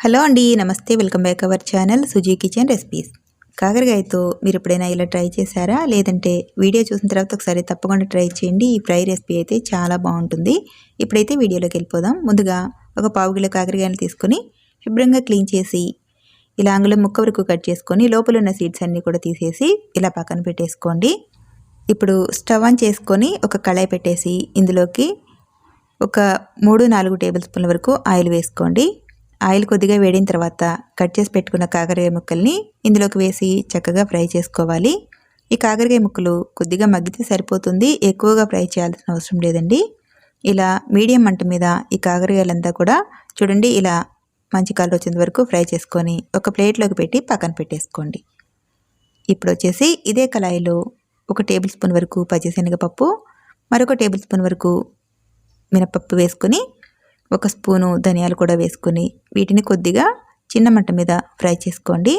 Hello అండి నమస్తే. Welcome back our channel Suji kitchen recipes. కాకరకాయతో మీరు ఎప్పుడైనా ఇలా ట్రై చేశారా? లేదంటే వీడియో చూసిన తర్వాత ఒకసారి తప్పకుండా ట్రై చేయండి. ఈ ఫ్రై రెసిపీ అయితే చాలా బాగుంటుంది. ఇప్పుడైతే వీడియోలోకి వెళ్ళిపోదాం. ముందుగా ఒక పావు కిలో కాకరకాయలు తీసుకొని శుభ్రంగా క్లీన్ చేసి ఇలా అంగుళం ముక్క వరకు కట్ చేసుకొని లోపల ఉన్న సీడ్స్ అన్నీ కూడా తీసేసి ఇలా పక్కన పెట్టేసుకోండి. ఇప్పుడు స్టవ్ ఆన్ చేసుకొని ఒక కళాయి పెట్టేసి ఇందులోకి ఒక మూడు నాలుగు టేబుల్ స్పూన్ల వరకు ఆయిల్ వేసుకోండి. ఆయిల్ కొద్దిగా వేడిన తర్వాత కట్ చేసి పెట్టుకున్న కాకరకాయ ముక్కల్ని ఇందులోకి వేసి చక్కగా ఫ్రై చేసుకోవాలి. ఈ కాకరకాయ ముక్కలు కొద్దిగా మగ్గితే సరిపోతుంది. ఎక్కువగా ఫ్రై చేయాల్సిన అవసరం లేదండి. ఇలా మీడియం మంట మీద ఈ కాకరకాయలంతా కూడా చూడండి ఇలా మంచి కలర్ వచ్చేంత వరకు ఫ్రై చేసుకొని ఒక ప్లేట్లోకి పెట్టి పక్కన పెట్టేసుకోండి. ఇప్పుడు వచ్చేసి ఇదే కళాయిలో ఒక టేబుల్ స్పూన్ వరకు పచ్చిశనగపప్పు మరొక టేబుల్ స్పూన్ వరకు మినపప్పు వేసుకొని ఒక స్పూను ధనియాలు కూడా వేసుకొని వీటిని కొద్దిగా చిన్న మంట మీద ఫ్రై చేసుకోండి.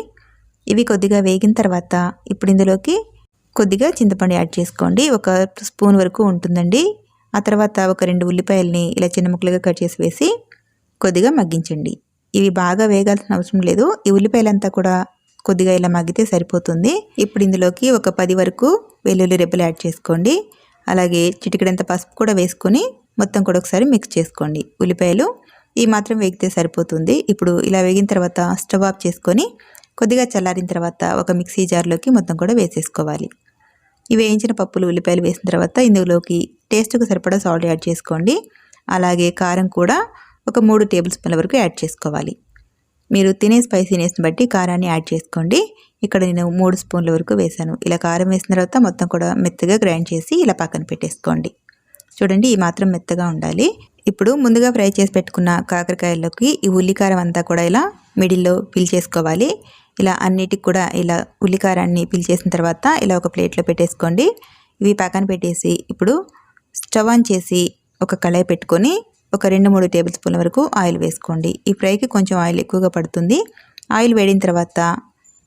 ఇవి కొద్దిగా వేగిన తర్వాత ఇప్పుడు ఇందులోకి కొద్దిగా చింతపండు యాడ్ చేసుకోండి. ఒక స్పూన్ వరకు ఉంటుందండి. ఆ తర్వాత ఒక రెండు ఉల్లిపాయల్ని ఇలా చిన్న ముక్కలుగా కట్ చేసి వేసి కొద్దిగా మగ్గించండి. ఇవి బాగా వేగాల్సిన అవసరం లేదు. ఈ ఉల్లిపాయలంతా కూడా కొద్దిగా ఇలా మగ్గితే సరిపోతుంది. ఇప్పుడు ఇందులోకి ఒక పది వరకు వెల్లుల్లి రెబ్బలు యాడ్ చేసుకోండి. అలాగే చిటికడంత పసుపు కూడా వేసుకొని మొత్తం కూడా ఒకసారి మిక్స్ చేసుకోండి. ఉల్లిపాయలు ఈ మాత్రం వేగితే సరిపోతుంది. ఇప్పుడు ఇలా వేగిన తర్వాత స్టవ్ ఆఫ్ చేసుకొని కొద్దిగా చల్లారిన తర్వాత ఒక మిక్సీ జార్లోకి మొత్తం కూడా వేసేసుకోవాలి. ఈ వేయించిన పప్పులు ఉల్లిపాయలు వేసిన తర్వాత ఇందులోకి టేస్ట్కు సరిపడా సాల్ట్ యాడ్ చేసుకోండి. అలాగే కారం కూడా ఒక మూడు టేబుల్ స్పూన్ల వరకు యాడ్ చేసుకోవాలి. మీరు తినే స్పైసీనెస్ని బట్టి కారాన్ని యాడ్ చేసుకోండి. ఇక్కడ నేను మూడు స్పూన్ల వరకు వేసాను ఇలా కారం వేసిన తర్వాత మొత్తం కూడా మెత్తగా గ్రైండ్ చేసి ఇలా పక్కన పెట్టేసుకోండి. చూడండి ఈ మాత్రం మెత్తగా ఉండాలి. ఇప్పుడు ముందుగా ఫ్రై చేసి పెట్టుకున్న కాకరకాయల్లోకి ఈ ఉల్లికారం అంతా కూడా ఇలా మిడిల్లో పిల్ చేసుకోవాలి. ఇలా అన్నిటికి కూడా ఇలా ఉల్లికారాన్ని పిల్ చేసిన తర్వాత ఇలా ఒక ప్లేట్లో పెట్టేసుకోండి. ఇవి పక్కన పెట్టేసి ఇప్పుడు స్టవ్ ఆన్ చేసి ఒక కళాయి పెట్టుకొని ఒక రెండు మూడు టేబుల్ స్పూన్ల వరకు ఆయిల్ వేసుకోండి. ఈ ఫ్రైకి కొంచెం ఆయిల్ ఎక్కువగా పడుతుంది. ఆయిల్ వేడిన తర్వాత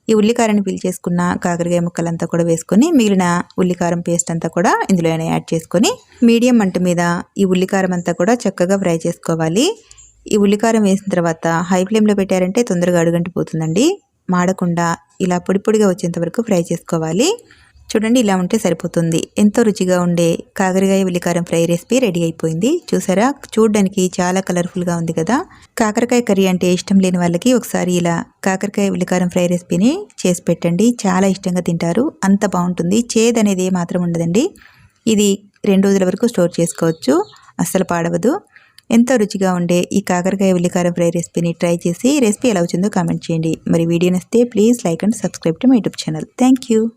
ఈ ఉల్లికారాన్ని పిలిచేసుకున్న కాకరకాయ ముక్కలంతా కూడా వేసుకొని మిగిలిన ఉల్లికారం పేస్ట్ అంతా కూడా ఇందులోనే యాడ్ చేసుకొని మీడియం మంట మీద ఈ ఉల్లికారం అంతా కూడా చక్కగా ఫ్రై చేసుకోవాలి. ఈ ఉల్లికారం వేసిన తర్వాత హై ఫ్లేమ్లో పెట్టారంటే తొందరగా అడుగంటిపోతుందండి. మాడకుండా ఇలా పొడి పొడిగా వచ్చేంత వరకు ఫ్రై చేసుకోవాలి. చూడండి ఇలా ఉంటే సరిపోతుంది. ఎంతో రుచిగా ఉండే కాకరకాయ ఉల్లికారం ఫ్రై రెసిపీ రెడీ అయిపోయింది. చూసారా? చూడడానికి చాలా కలర్ఫుల్గా ఉంది కదా? కాకరకాయ కర్రీ అంటే ఇష్టం లేని వాళ్ళకి ఒకసారి ఇలా కాకరకాయ ఉల్లికారం ఫ్రై రెసిపీని చేసి పెట్టండి. చాలా ఇష్టంగా తింటారు. అంత బాగుంటుంది. చేదు అనేది మాత్రం ఉండదండి. ఇది రెండు రోజుల వరకు స్టోర్ చేసుకోవచ్చు. అస్సలు పాడవదు. ఎంతో రుచిగా ఉండే ఈ కాకరకాయ ఉల్లికారం ఫ్రై రెసిపీని ట్రై చేసి రెసిపీ ఎలా వచ్చిందో కామెంట్ చేయండి. మరి video నస్తే please like and subscribe to my YouTube channel. Thank